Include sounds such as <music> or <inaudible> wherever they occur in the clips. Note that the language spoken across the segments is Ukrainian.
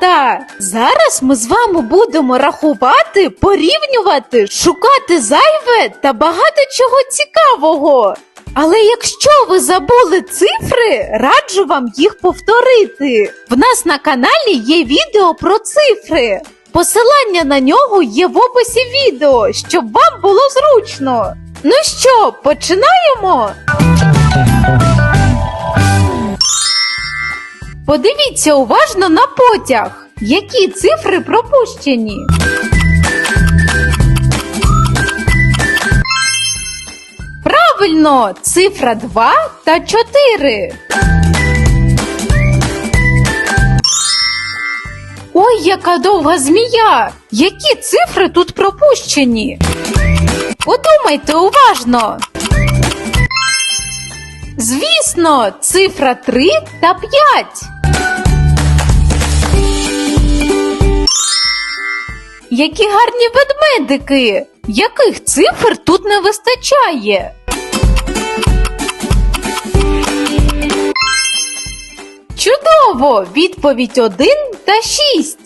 Малята! Зараз ми з вами будемо рахувати, порівнювати, шукати зайве та багато чого цікавого. Але якщо ви забули цифри, раджу вам їх повторити. В нас на каналі є відео про цифри. Посилання на нього є в описі відео, щоб вам було зручно. Ну що, починаємо? Подивіться уважно на потяг. Які цифри пропущені? Правильно, цифра 2 та 4. Ой, яка довга змія! Які цифри тут пропущені? Подумайте уважно. Звісно, цифра 3 та 5. Які гарні ведмедики! Яких цифр тут не вистачає? Чудово! Відповідь 1 та 6.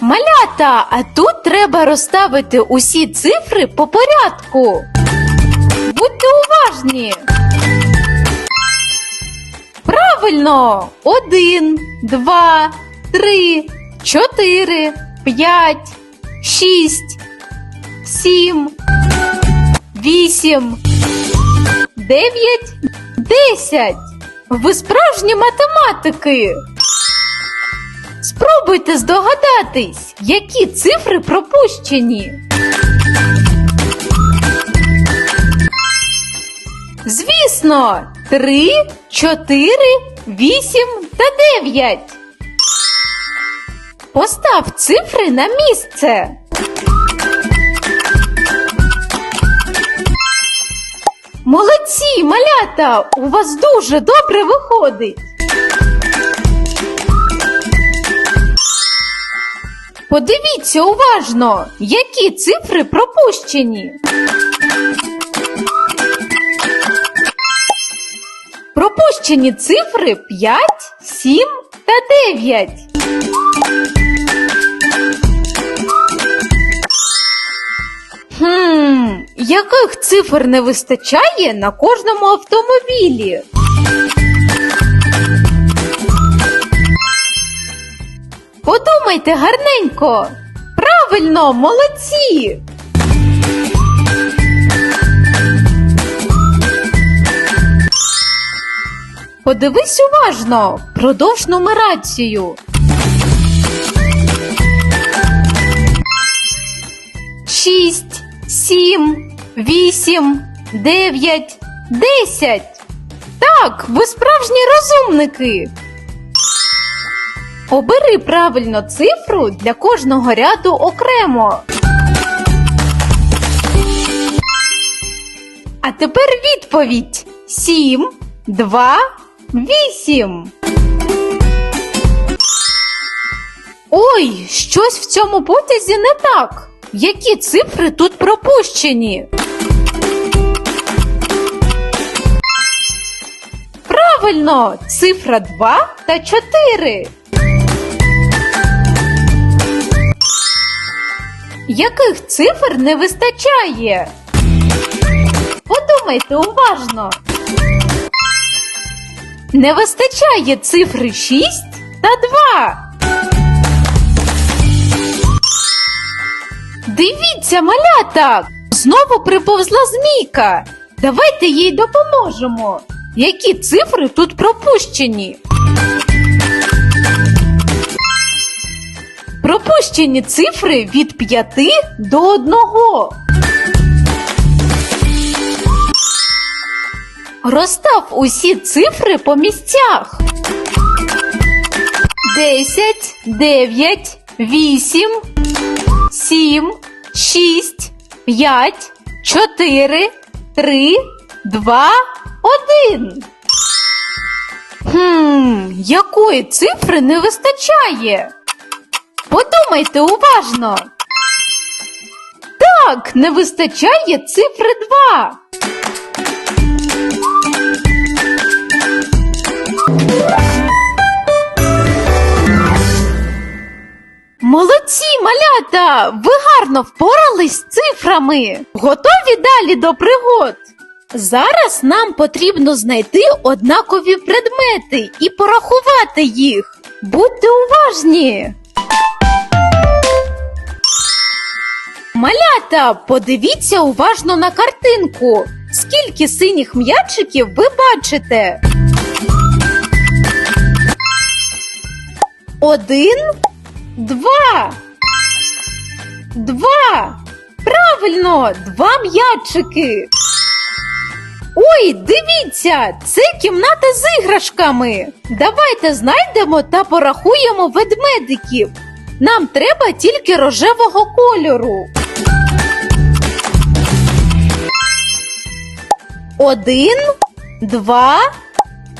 Малята, а тут треба розставити усі цифри по порядку. Будьте уважні. Правильно! Один, два, три, чотири, п'ять, шість, сім, вісім, дев'ять, десять. Ви справжні математики. Спробуйте здогадатись, які цифри пропущені. Звісно, 3, 4, 8 та 9. Постав цифри на місце. Молодці, малята! У вас дуже добре виходить. Подивіться уважно, які цифри пропущені. Пропущені цифри 5, 7 та 9. Хм, яких цифр не вистачає на кожному автомобілі? Подумайте гарненько. Правильно, молодці. Подивись уважно, продовж нумерацію. Шість, сім, вісім, дев'ять, десять. Так, ви справжні розумники. Обери правильно цифру для кожного ряду окремо. А тепер відповідь: 7, 2, 8. Ой, щось в цьому потязі не так. Які цифри тут пропущені? Правильно, цифра 2 та 4. Яких цифр не вистачає? Подумайте уважно. Не вистачає цифри 6 та 2. Дивіться, малята! Знову приповзла змійка. Давайте їй допоможемо. Які цифри тут пропущені? Пропущені цифри від 5 до 1. Розстав усі цифри по місцях. 10, 9, 8, 7, 6, 5, 4, 3, 2, 1. Хм, якої цифри не вистачає? Подумайте уважно. Так, не вистачає цифри 2. Молодці малята! Ви гарно впорались з цифрами. Готові далі до пригод. Зараз нам потрібно знайти однакові предмети і порахувати їх. Будьте уважні. Малята, подивіться уважно на картинку. Скільки синіх м'ячиків ви бачите? Один, два. Два. Правильно, два м'ячики. Ой, дивіться, це кімната з іграшками. Давайте знайдемо та порахуємо ведмедиків. Нам треба тільки рожевого кольору. Один, два,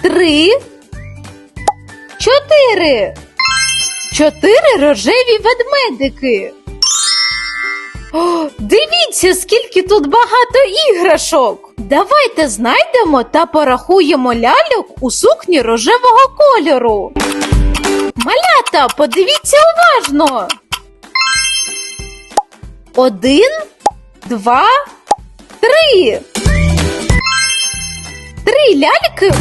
три, чотири. Чотири рожеві ведмедики. О, дивіться, скільки тут багато іграшок. Давайте знайдемо та порахуємо ляльок у сукні рожевого кольору. Малята, подивіться уважно. Один, два, три. Три ляльки.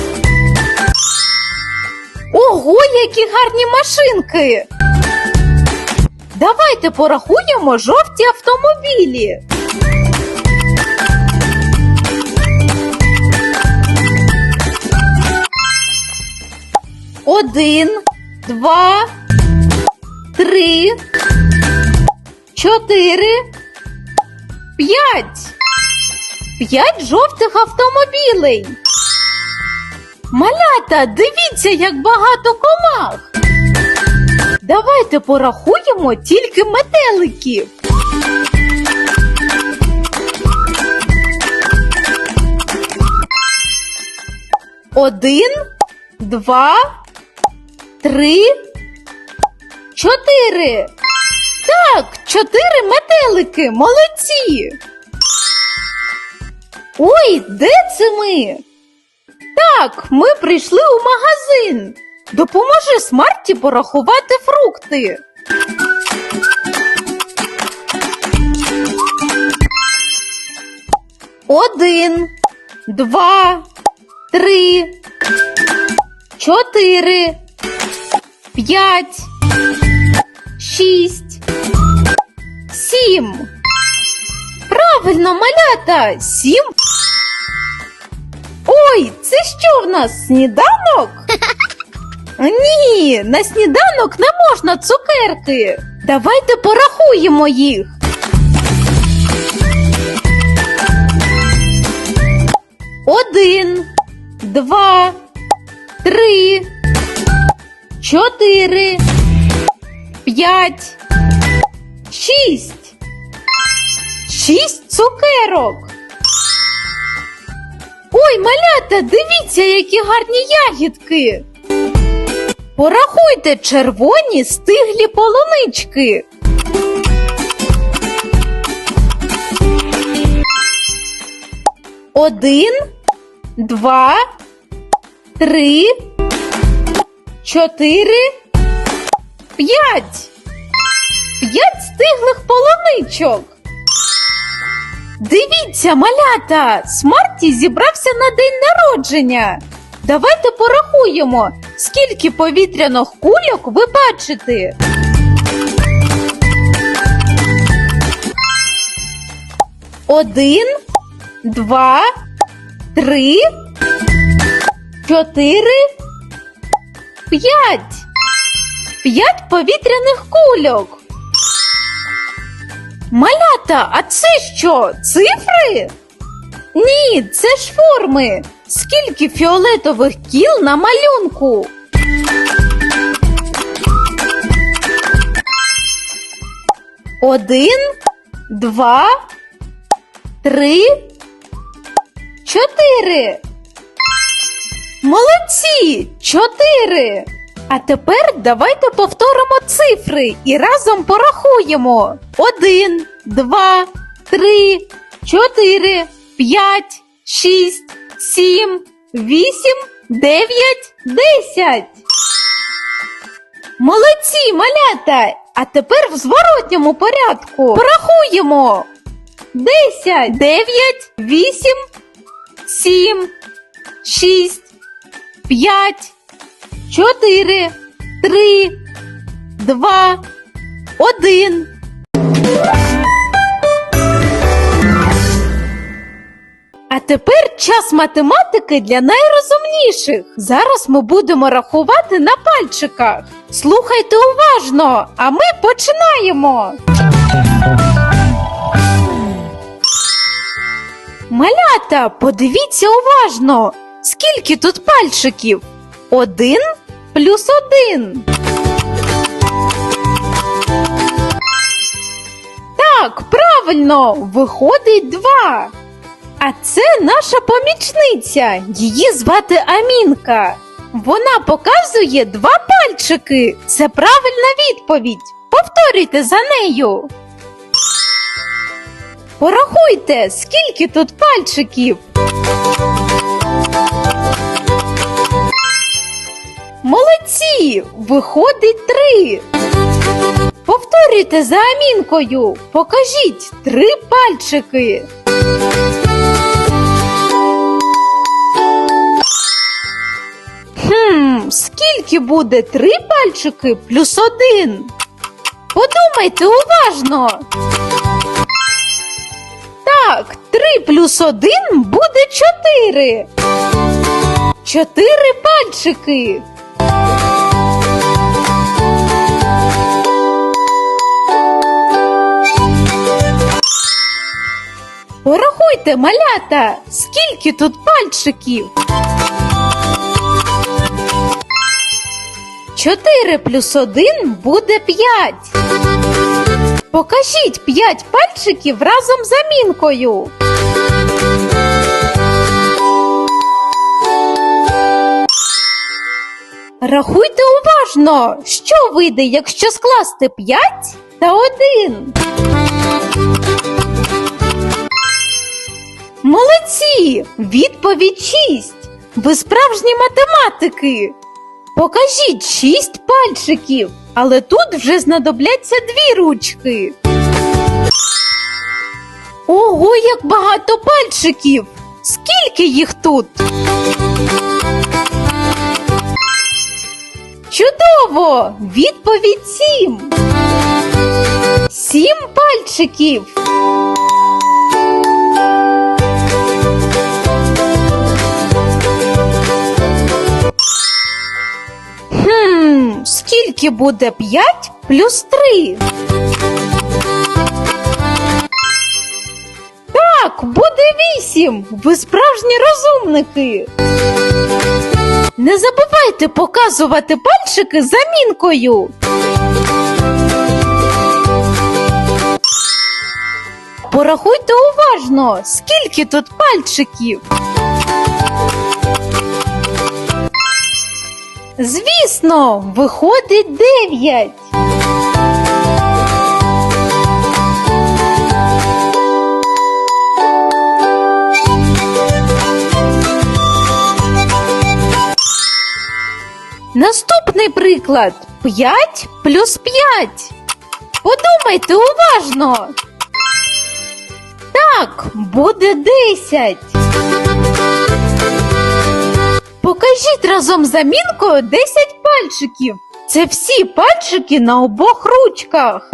Ого, які гарні машинки! Давайте порахуємо жовті автомобілі. Один, два, три, чотири, п'ять. П'ять жовтих автомобілей. Малята, дивіться, як багато комах. Давайте порахуємо тільки метеликів. Один, два, три, чотири. Так, чотири метелики, молодці. Ой, де це ми? Так, ми прийшли у магазин. Допоможи Смарті порахувати фрукти. Один, два, три, чотири, п'ять, шість, сім. Правильно, малята, сім Ой, це що в нас сніданок? <laughs> Ні, на сніданок не можна цукерки. Давайте порахуємо їх. Один, два, три, чотири, п'ять, шість. Шість цукерок. Ой, малята, дивіться, які гарні ягідки. Порахуйте червоні стиглі полунички. Один, два, три, чотири, п'ять. П'ять стиглих полуничок. Дивіться, малята! Смарті зібрався на день народження. Давайте порахуємо, скільки повітряних кульок ви бачите. Один, два, три, чотири, п'ять. П'ять повітряних кульок. Малята, а це що? Цифри? Ні, це ж форми. Скільки фіолетових кіл на малюнку? Один, два, три, чотири. Молодці! Чотири. А тепер давайте повторимо цифри і разом порахуємо. Один, два, три, чотири, п'ять, шість, сім, вісім, дев'ять, десять. Молодці, малята! А тепер в зворотньому порядку. Порахуємо. Десять, дев'ять, вісім, сім, шість, п'ять, чотири, три, два, один. А тепер час математики для найрозумніших. Зараз ми будемо рахувати на пальчиках. Слухайте уважно, а ми починаємо. Малята, подивіться уважно. Скільки тут пальчиків? Один плюс один. Так, правильно, виходить два. А це наша помічниця. Її звати Амінка. Вона показує два пальчики. Це правильна відповідь. Повторюйте за нею. Порахуйте, скільки тут пальчиків. Виходить три. Повторюйте за Амінкою. Покажіть три пальчики. Хм, скільки буде три пальчики плюс один? Подумайте уважно. Так, три плюс один буде чотири. Чотири пальчики. Порахуйте, малята, скільки тут пальчиків. Чотири плюс один буде п'ять. Покажіть п'ять пальчиків разом з амінкою. Рахуйте уважно, що вийде, якщо скласти 5 та 1. Молодці! Відповідь 6. Ви справжні математики. Покажіть 6 пальчиків, але тут вже знадобляться дві ручки. Ого, як багато пальчиків! Скільки їх тут? Чудово! Відповідь сім. Сім пальчиків. Скільки буде п'ять плюс три? Так, буде вісім. Ви справжні розумники. Не забувайте показувати пальчики замінкою. Порахуйте уважно, скільки тут пальчиків. Звісно, виходить дев'ять. Наступний приклад 5 плюс 5. Подумайте уважно. Так, буде 10. Покажіть разом з замінкою 10 пальчиків. Це всі пальчики на обох ручках.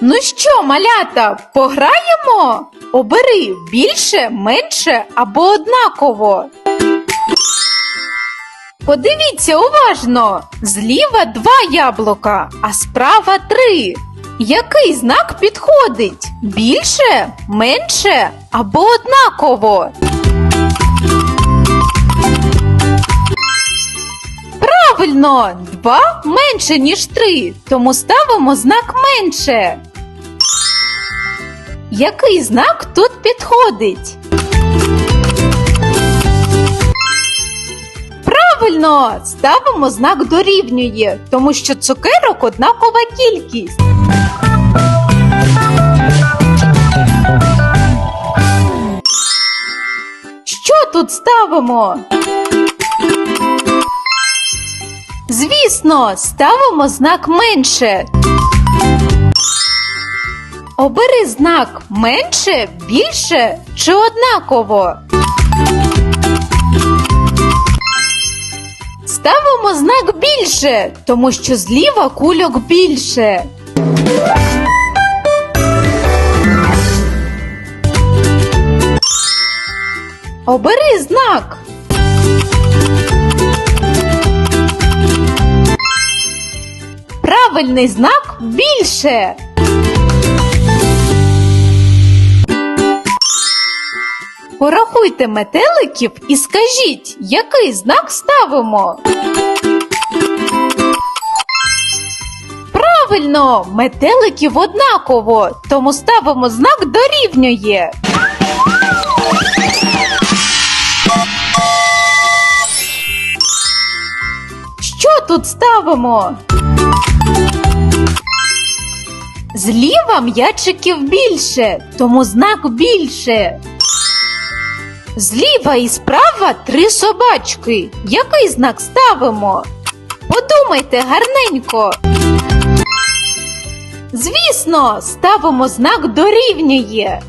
Ну що, малята, пограємо? Обери більше, менше або однаково. Подивіться уважно. Зліва два яблука, а справа три. Який знак підходить? Більше, менше або однаково? Правильно, два менше, ніж три, тому ставимо знак менше. Який знак тут підходить? Правильно, ставимо знак дорівнює, тому що цукерок однакова кількість. Тут ставимо? Звісно, ставимо знак менше. Обери знак менше, більше чи однаково. Ставимо знак більше, тому що зліва кульок більше. Обери знак. Правильний знак більше. Порахуйте метеликів і скажіть, який знак ставимо. Правильно, метеликів однаково, тому ставимо знак дорівнює. Тут ставимо? Зліва м'ячиків більше, тому знак більше. Зліва і справа три собачки. Який знак ставимо? Подумайте гарненько. Звісно, ставимо знак дорівнює.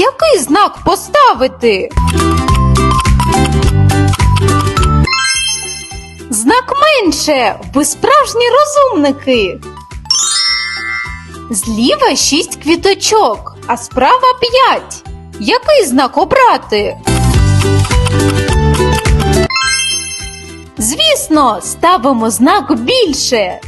Який знак поставити? Знак менше. Ви справжні розумники. Зліва шість квіточок, а справа п'ять. Який знак обрати? Звісно, ставимо знак більше.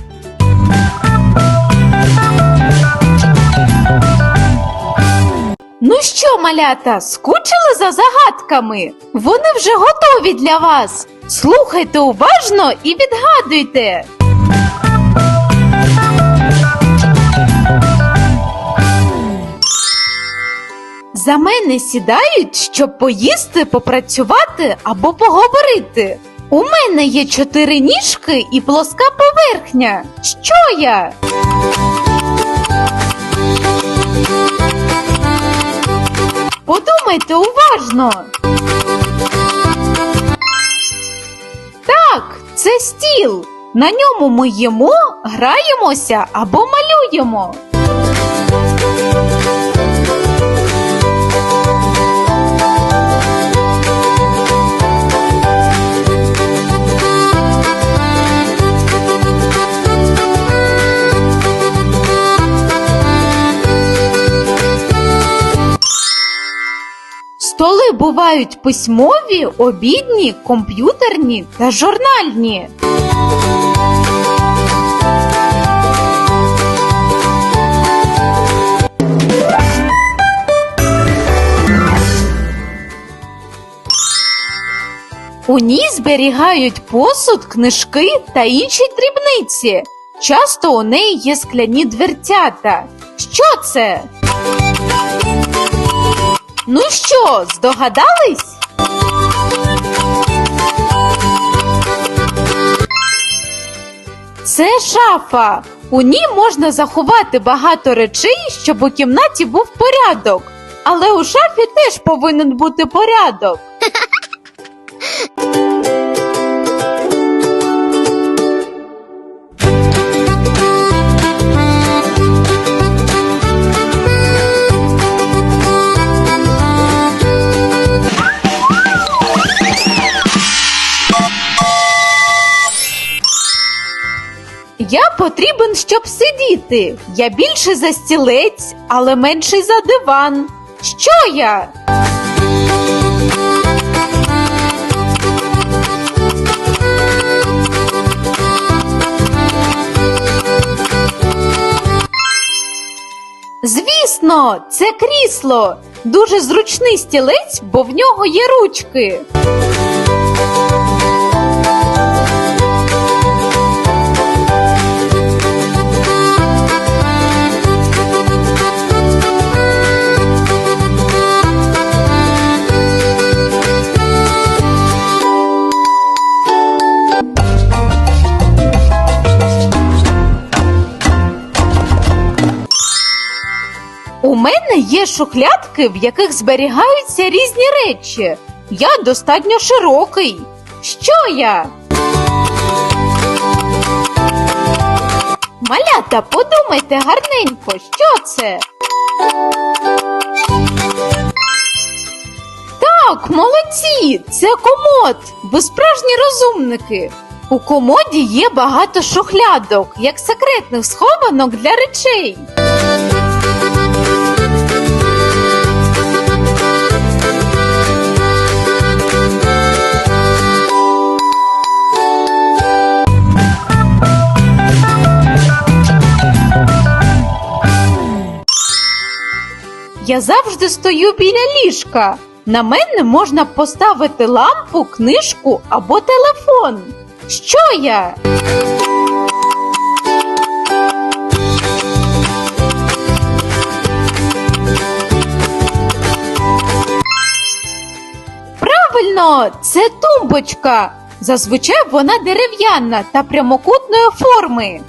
Ну що, малята, скучили за загадками? Вони вже готові для вас. Слухайте уважно і відгадуйте. За мене сідають, щоб поїсти, попрацювати або поговорити. У мене є чотири ніжки і плоска поверхня. Що я? Подумайте уважно. Так, це стіл. На ньому ми їмо, граємося або малюємо. Столи бувають письмові, обідні, комп'ютерні та журнальні. У ній зберігають посуд, книжки та інші дрібниці. Часто у неї є скляні дверцята. Що це? Ну що, здогадались? Це шафа. У ній можна заховати багато речей, щоб у кімнаті був порядок. Але у шафі теж повинен бути порядок. <laughs> щоб сидіти. Я більше за стілець, але менший за диван. Що я? Звісно, це крісло. Дуже зручний стілець, бо в нього є ручки. Шухлядки, в яких зберігаються різні речі. Я достатньо широкий. Що я? Малята, подумайте гарненько, що це? Так, молодці, це комод. Ви справжні розумники. У комоді є багато шухлядок, як секретних схованок для речей. Я завжди стою біля ліжка. На мене можна поставити лампу, книжку або телефон. Що я? Правильно, це тумбочка. Зазвичай вона дерев'яна та прямокутної форми.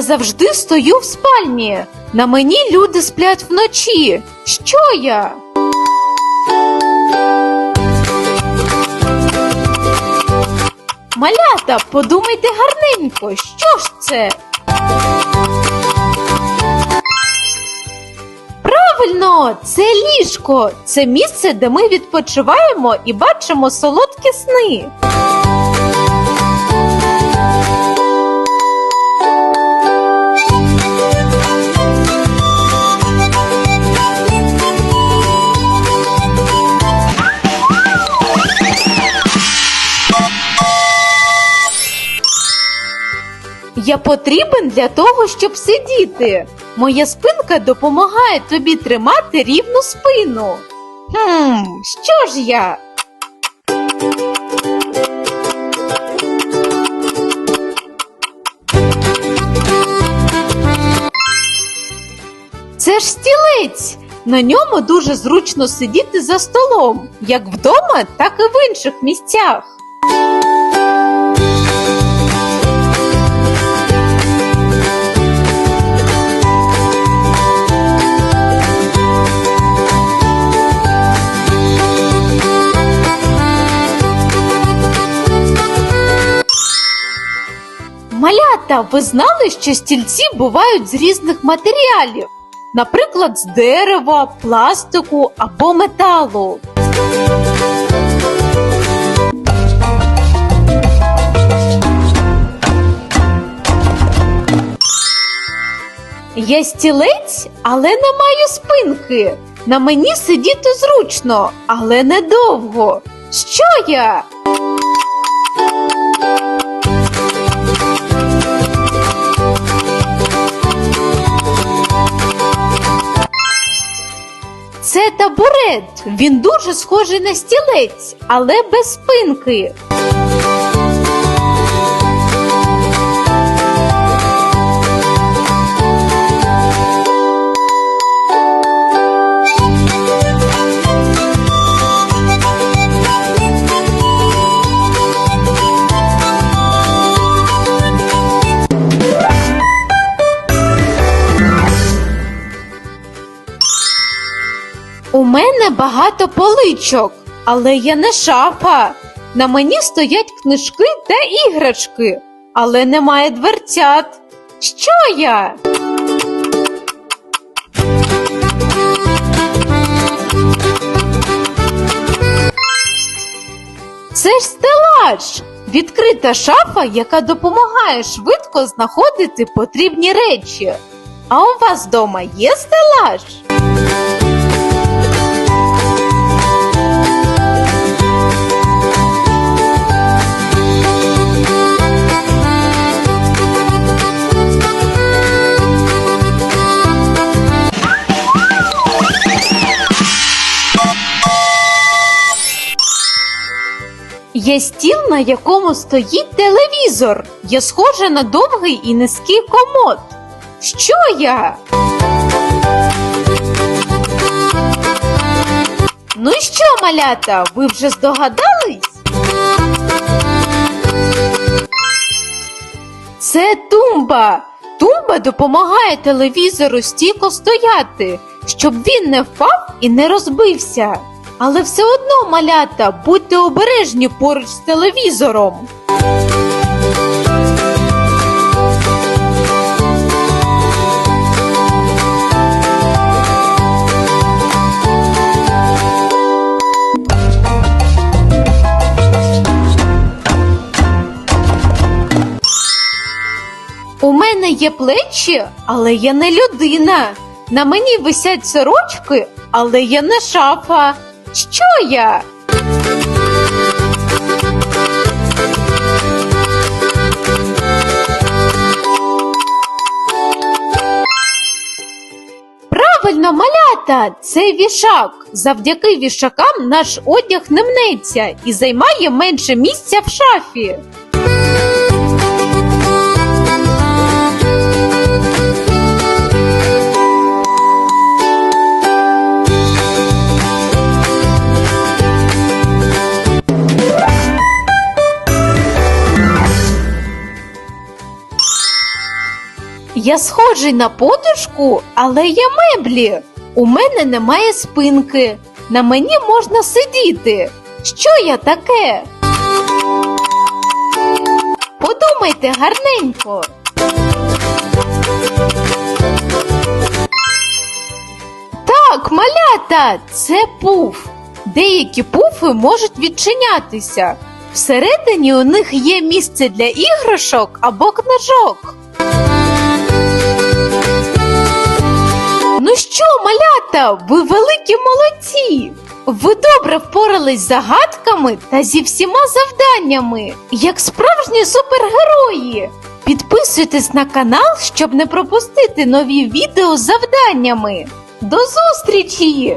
Завжди стою в спальні. На мені люди сплять вночі. Що я? Малята, подумайте гарненько, що ж це? Правильно, це ліжко. Це місце, де ми відпочиваємо і бачимо солодкі сни. Я потрібен для того, щоб сидіти. Моя спинка допомагає тобі тримати рівну спину. Хм, що ж я? Це ж стілець. На ньому дуже зручно сидіти за столом, як вдома, так і в інших місцях. Малята, ви знали, що стільці бувають з різних матеріалів, наприклад, з дерева, пластику або металу. Я стілець, але не маю спинки. На мені сидіти зручно, але недовго. Що я? Це табурет. Він дуже схожий на стілець, але без спинки. Мене багато поличок, але я не шафа. На мені стоять книжки та іграшки, але немає дверцят. Що я? Це ж стелаж, відкрита шафа, яка допомагає швидко знаходити потрібні речі. А у вас вдома є стелаж? Є стіл, на якому стоїть телевізор. Я схожа на довгий і низький комод. Що я? Ну і що, малята? Ви вже здогадались? Це тумба. Тумба допомагає телевізору стійко стояти, щоб він не впав і не розбився. Але все одно, малята, будьте обережні поруч з телевізором. У мене є плечі, але я не людина. На мені висять сорочки, але я не шафа. Що я? Правильно, малята, це вішак. Завдяки вішакам наш одяг не мнеться і займає менше місця в шафі. Я схожий на подушку, але я меблі. У мене немає спинки. На мені можна сидіти. Що я таке? Подумайте гарненько. Так, малята, це пуф. Деякі пуфи можуть відчинятися. Всередині у них є місце для іграшок або книжок. Що, малята, ви великі молодці! Ви добре впорались з загадками та зі всіма завданнями, як справжні супергерої. Підписуйтесь на канал, щоб не пропустити нові відео з завданнями. До зустрічі!